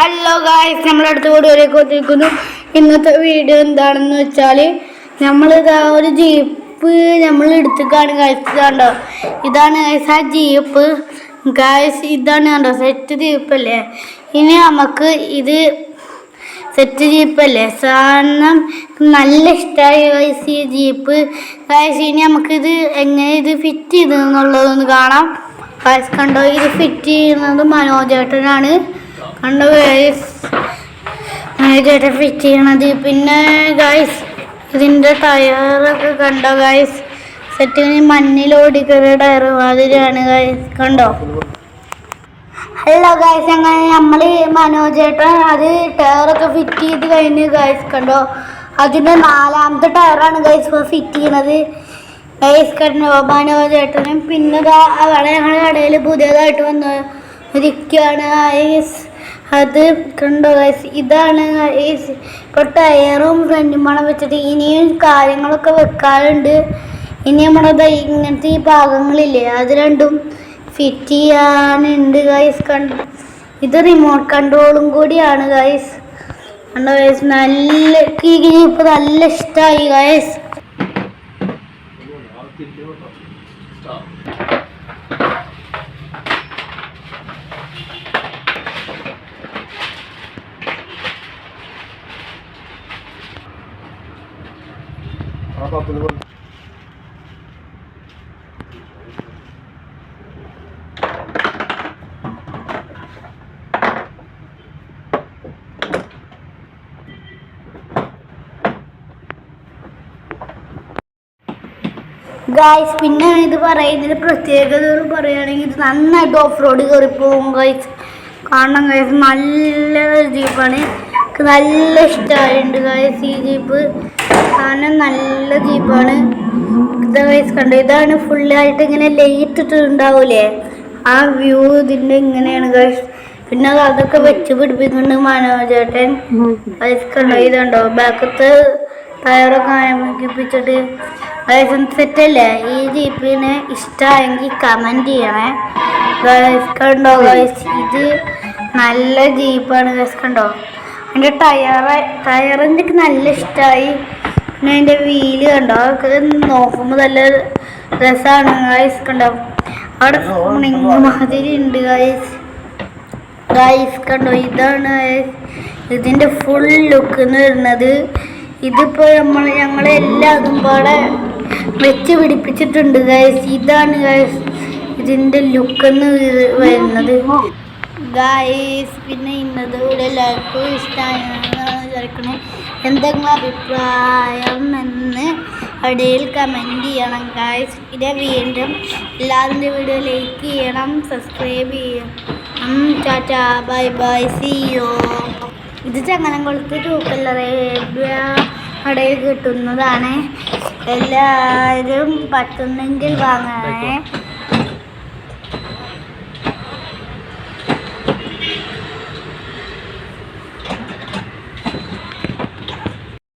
Hello guys നമ്മളടുത്ത വീഡിയോയിലേക്ക് കൊത്തിരിക്കുന്നു ഇന്നത്തെ video എന്താണെന്ന് വെച്ചാൽ നമ്മളിതാ ഒരു ജീപ്പ് നമ്മൾ എടുത്തേക്കാണ് ഗായ്സ് കണ്ടോ ഇതാണ് ഗായ്സ് ആ ജീപ്പ്. ഗായ്സ് ഇതാണ് കണ്ടോ? സെറ്റ് ജീപ്പല്ലേ? ഇനി നമുക്ക് ഇത് സെറ്റ് ജീപ്പല്ലേ? സാധനം നല്ല ഇഷ്ടമായി ഗൈസ് ഈ ജീപ്പ്. ഗായ്സ് ഇനി നമുക്കിത് എങ്ങനെ ഇത് ഫിറ്റ് ചെയ്തെന്നുള്ളതൊന്ന് കാണാം. ഗായ്സ് കണ്ടോ? ഇത് ഫിറ്റ് ചെയ്യുന്നത് മനോജേട്ടനാണ്. കണ്ടോ ഗൈസ് മനോജേട്ടൻ ഫിറ്റ് ചെയ്യണത്. പിന്നെ ഗൈസ് ഇതിന്റെ ടയറൊക്കെ കണ്ടോ ഗൈസ് സെറ്റിന് മഞ്ഞിൽ ഓടിക്കുന്ന ടയർ മാതിരിയാണ് ഗൈസ് കണ്ടോ? ഹലോ ഗൈസ് അങ്ങനെ നമ്മൾ മനോജേട്ടൻ അത് ടയറൊക്കെ ഫിറ്റ് ചെയ്ത് കഴിഞ്ഞ് ഗൈസ് കണ്ടോ? അതിന്റെ നാലാമത്തെ ടയറാണ് ഗൈസ് ഇപ്പോൾ ഫിറ്റ് ചെയ്യണത്. ഗൈസ് കണ്ടോ? മനോജേട്ടനും പിന്നെ അവിടെ ഞങ്ങളുടെ കടയിൽ പുതിയതായിട്ട് വന്ന് ഇരിക്കുകയാണ് ഗൈസ് അത് കണ്ടോ ഗൈസ് ഇതാണ് ഗൈസ് ഇപ്പോൾ ടയറും ഫ്രണ്ടും മണം വെച്ചിട്ട് ഇനിയും കാര്യങ്ങളൊക്കെ വെക്കാറുണ്ട്. ഇനി നമ്മുടെ ഇങ്ങനത്തെ ഈ ഭാഗങ്ങളില്ലേ അത് രണ്ടും ഫിറ്റ് ചെയ്യാനുണ്ട് ഗൈസ് കണ്ട് ഇത് റിമോട്ട് കൺട്രോളും കൂടിയാണ് ഗൈസ് കണ്ടോ ഗൈസ് നല്ല ഈ ഇപ്പോൾ നല്ല ഇഷ്ടമായി ഗൈസ് ആ ഗായ്സ് പിന്നെ ഇത് പറയുന്നതിന് പ്രത്യേകത പറയുകയാണെങ്കിൽ ഇത് നന്നായിട്ട് ഓഫ് റോഡ് കയറി പോകും ഗൈസ് കാണണം ഗൈസ് നല്ല ജീപ്പാണ് നല്ല ഇഷ്ടമായിട്ടുണ്ട് ഗൈസ് ഈ ജീപ്പ് കാരണം നല്ല ജീപ്പാണ് ഗൈസ് കണ്ടു ഇതാണ് ഫുള്ളായിട്ട് ഇങ്ങനെ ലൈറ്റ് ഇട്ടിട്ടുണ്ടാവൂലേ? ആ വ്യൂ ഇതിന്റെ ഇങ്ങനെയാണ് ഗൈസ് പിന്നെ അതൊക്കെ വെച്ച് പിടിപ്പിക്കുന്നുണ്ട് മനോജേട്ടൻ ഗൈസ് കണ്ടോ ഇതുണ്ടോ ബാക്കത്തെ ടയറൊക്കെ ആരംഭിപ്പിച്ചിട്ട് ലൈസൻസ് സെറ്റ് അല്ലേ? ഈ ജീപ്പിന് ഇഷ്ടമായെങ്കിൽ കമന്റ് ചെയ്യണേ. ഗൈസ് കണ്ടോ ഗൈസ് ഇത് നല്ല ജീപ്പാണ് ഗൈസ് കണ്ടോ. എന്റെ ടയർ എനിക്ക് നല്ല ഇഷ്ടമായി പിന്നെ അതിന്റെ വീൽ കണ്ടോ? അതൊക്കെ നോക്കുമ്പോൾ നല്ല രസമാണ് ഗൈസ് കണ്ടോ? അവിടെ സ്പ്രിങ് മാതിരി ഉണ്ട് ഗൈസ് ഗൈസ് കണ്ടോ? ഇതാണ് ഇതിന്റെ ഇതിന്റെ ഫുൾ ലുക്ക് എന്ന് വരുന്നത്. ഇതിപ്പോൾ നമ്മൾ ഞങ്ങളെല്ലാതും പാടെ വെച്ച് പിടിപ്പിച്ചിട്ടുണ്ട് ഗൈസ് ഇതാണ് ഗൈസ് ഇതിന്റെ ലുക്ക് എന്ന് വരുന്നത്. ഗൈസ് പിന്നെ ഇന്നത് ഇവിടെ എല്ലാവർക്കും ഇഷ്ടമായെന്നാണ് വിചാരിക്കണേ. എന്തെങ്കിലും അഭിപ്രായം എന്ന് അടിയിൽ കമന്റ് ചെയ്യണം. ഗായ്സ് ഇത് വീണ്ടും എല്ലാവരുടെ വീഡിയോ ലൈക്ക് ചെയ്യണം. സബ്സ്ക്രൈബ് ചെയ്യണം. ടാറ്റ ബൈ ബൈ സി യു ഇത് ചങ്ങനംകുളത്ത് തൂക്കല്ലറേബ്യ കടയിൽ കിട്ടുന്നതാണ്. എല്ലാവരും പറ്റുന്നെങ്കിൽ വാങ്ങണേ.